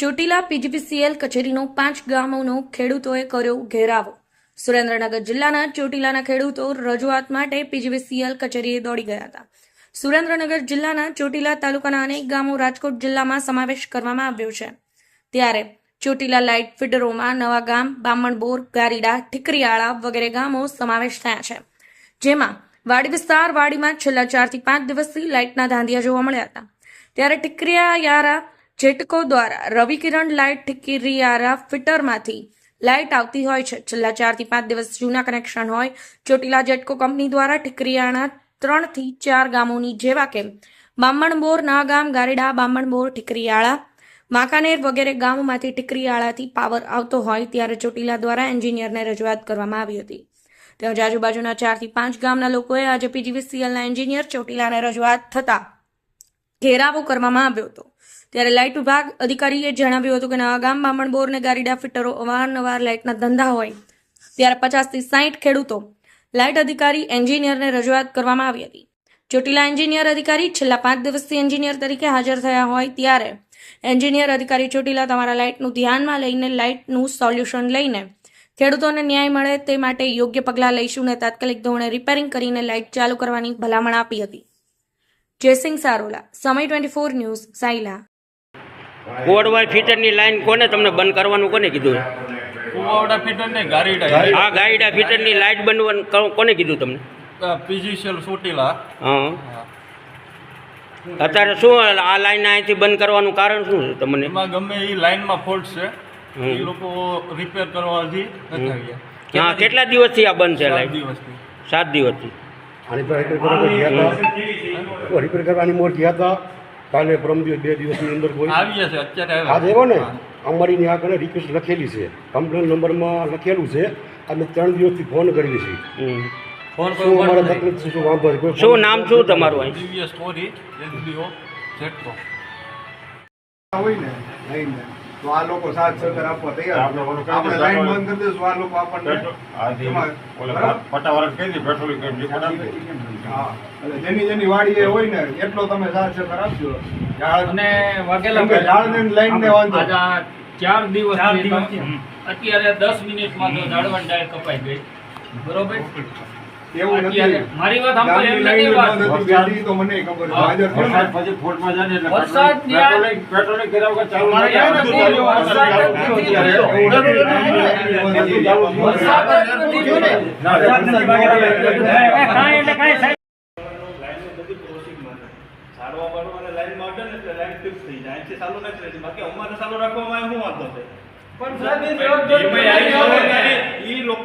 Chotila PGVCL કચેરીનો પાંચ ગામોનો ખેડૂતોએ કર્યો ઘેરાવો. સુરેન્દ્રનગર જિલ્લાના ચોટીલાના ખેડૂતો રજૂઆત માટે પીજીવીસીએલ કચેરીએ દોડી ગયા હતા. સુરેન્દ્રનગર જિલ્લાના ચોટીલા તાલુકાના અનેક ગામો રાજકોટ જિલ્લામાં સમાવેશ કરવામાં આવ્યો છે. ત્યારે ચોટીલા લાઇટ ફીડરોમાં નવા ગામ, બામણબોર, ગારીડા, ઠીકરીયાળા વગેરે ગામો સમાવેશ થયા છે. જેમાં વાડી વિસ્તાર વાડીમાં છેલ્લા ચારથી પાંચ દિવસથી લાઇટના ધાંધિયા જોવા મળ્યા હતા. ત્યારે ઠીકરીયારા જેટકો દ્વારા રવિકિરણ લાઇટ ઠીકરીયારા ફિટરમાંથી લાઇટ આવતી હોય છે. છેલ્લા ચારથી પાંચ દિવસ જૂના કનેક્શન હોય. ચોટીલા જેટકો કંપની દ્વારા ઠીકરીયાના ત્રણથી ચાર ગામોની જેવા કે બામણબોર, નાગામ, ગારેડા, બામણબોર ઠીકરિયાળા માકાનેર વગેરે ગામોમાંથી ઠીકરિયાળાથી પાવર આવતો હોય ત્યારે ચોટીલા દ્વારા એન્જિનિયરને રજૂઆત કરવામાં આવી હતી. તેમજ આજુબાજુના ચારથી પાંચ ગામના લોકોએ આજે પીજીવીસીએલના એન્જિનિયર ચોટીલાને રજૂઆત થતા ઘેરાવો કરવામાં આવ્યો હતો. ત્યારે લાઇટ વિભાગ અધિકારીએ જણાવ્યું હતું કે નવા ગામ બામણબોર અને ગારીડા ફિટરો અવારનવાર લાઇટના ધંધા હોય. ત્યારે પચાસથી સાહીઠ ખેડૂતો લાઇટ અધિકારી એન્જિનિયરને રજૂઆત કરવામાં આવી હતી. ચોટીલા એન્જિનિયર અધિકારી છેલ્લા પાંચ દિવસથી એન્જિનિયર તરીકે હાજર થયા હોય ત્યારે એન્જિનિયર અધિકારી ચોટીલા તમારા લાઇટનું ધ્યાનમાં લઈને લાઇટનું સોલ્યુશન લઈને ખેડૂતોને ન્યાય મળે તે માટે યોગ્ય પગલાં લઈશું અને તાત્કાલિક ધોરણે રિપેરિંગ કરીને લાઇટ ચાલુ કરવાની ભલામણ આપી હતી. જયસિંહ સારોલા સમય ટ્વેન્ટી ફોર ન્યૂઝ સાયલા. કોડવાય ફીટરની લાઈન કોને તમને બંધ કરવાનું કોને કીધું? કુવાવડા ફીટર ને ગારીડા આ ગાઈડા ફીટરની લાઈટ બંધવાનું કોને કીધું તમને? પીજીસીએલ સોટીલા હા. અત્યારે શું આ લાઈન અહીંથી બંધ કરવાનું કારણ શું છે તમને? એમાં ગમે એ લાઈનમાં ફોલ્ટ છે. એ લોકો રિપેર કરવાથી હા કેટલા દિવસથી આ બંધ છે સાત લાઈટ? દિવસથી. સાત દિવસથી. આની પર રિપેર કરવા ગયા હતા? રિપેર કરવાની મોર ગયા હતા. કાલે પરમ દિવસ બે દિવસની અંદર કોઈ આવી છે અત્યારે હા એવો ને? અમારી ત્યાં આગળ રિક્વેસ્ટ લખેલી છે. કમ્પ્લેન નંબરમાં લખેલું છે. અમે ત્રણ દિવસથી ફોન કરીએ છીએ. ફોન શું અમારે તકલીફ છે શું વાંધો છે? શું નામ શું તમારું સ્ટોરી હોય ને. તો આ લોકો સાથ સહકાર આપવા તૈયાર. આપણે લાઈન બંધ કરી દઈશું આ લોકો આપણને એમાં- હા. એટલે જેની જેની વાડી એ હોય ને એટલો તમે સાથ સહકાર આપજો. અને ને વાંધો. ચાર દિવસ. અત્યારે દસ મિનિટમાં તો ઝાડવાની ડાળ કપાઈ ગઈ. બરોબર? એવું નથી. મારી વાત સાંભળો, એમ નથી વાત. લાઈન બંધ હતી, તો મને ખબર છે. હાજર થયો ને. વરસાદ ત્યાં- મારે ચાલુ નથી, વરસાદ જ નથી થયો. એવું નથી. ગામની લાઈન બંધ હતી. વરસાદ જ નથી થયો. ઈ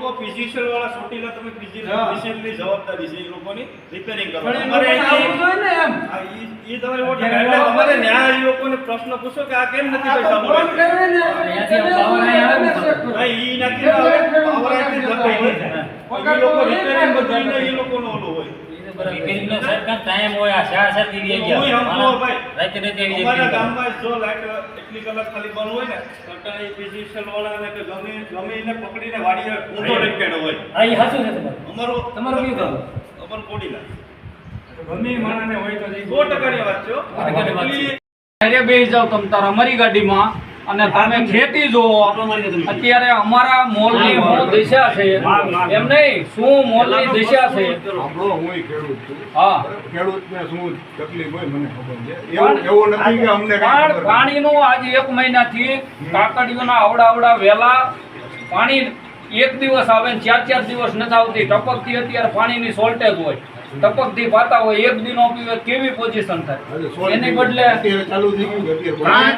લોકો ફિઝિશિયલ વાળા ચોટીલા તમે ફિઝિશિયલની જવાબદારી છે એ લોકોની રિપેરિંગ એ અમારે ને એમ. એ તમારે તમારે ન્યાય ઈ લોકોને પ્રશ્ન પૂછો કે આ કેમ નથી પૈસા ફોન મળે? કરે કરો. ઈ નથી આવે લખાઈ લોકો રિપેરિંગ બદલીને ઈ લોકોનો ઓલો હોય. રિપેરિંગનો નો સરકાર ટાઈમ હોય આ શા શાથી દીધી ગયા હું કહું ભાઈ. રાતે રાતે આવી અમારા જાય ગામમાં જો લાઈટ એટલી કલાક ખાલી બંધ હોય ને તો એ ફિઝિશિયલ વાળાને કે ગમે ગમે એને પકડીને વાડીએ ઊંધો લટકેલો હોય. હા એ હાચું છે તમારું. અમારો તમારો કયું ગામ? અમારું કોડીલા ગમે એ માણસને હોય તો જઈ સો ટકાની વાત છે અરે બેસી જાવ તમ તારા અમારી ગાડીમાં અને તમે ખેતી જોવો અત્યારે અમારા મોલની શું દિશા છે. એમ નહીં શું મોલની દિશા છે? હા ખેડૂતને શું તકલીફ હોય મને ખબર છે. એવું એવું નથી કે અમને પણ પાણીનું આજે એક મહિનાથી કાકડીઓના આવડા આવડા વેલા પાણી એક દિવસ આવે ને ચાર ચાર દિવસ નથી આવતી. ટપકથી અત્યારે પાણીની શોર્ટેજ હોય. ટપકથી પાતા હોય એક દિનો પીવે કેવી પોઝિશન થાય? એની બદલે ચાલુ થઈ ગયું કે અત્યારે. પાંચ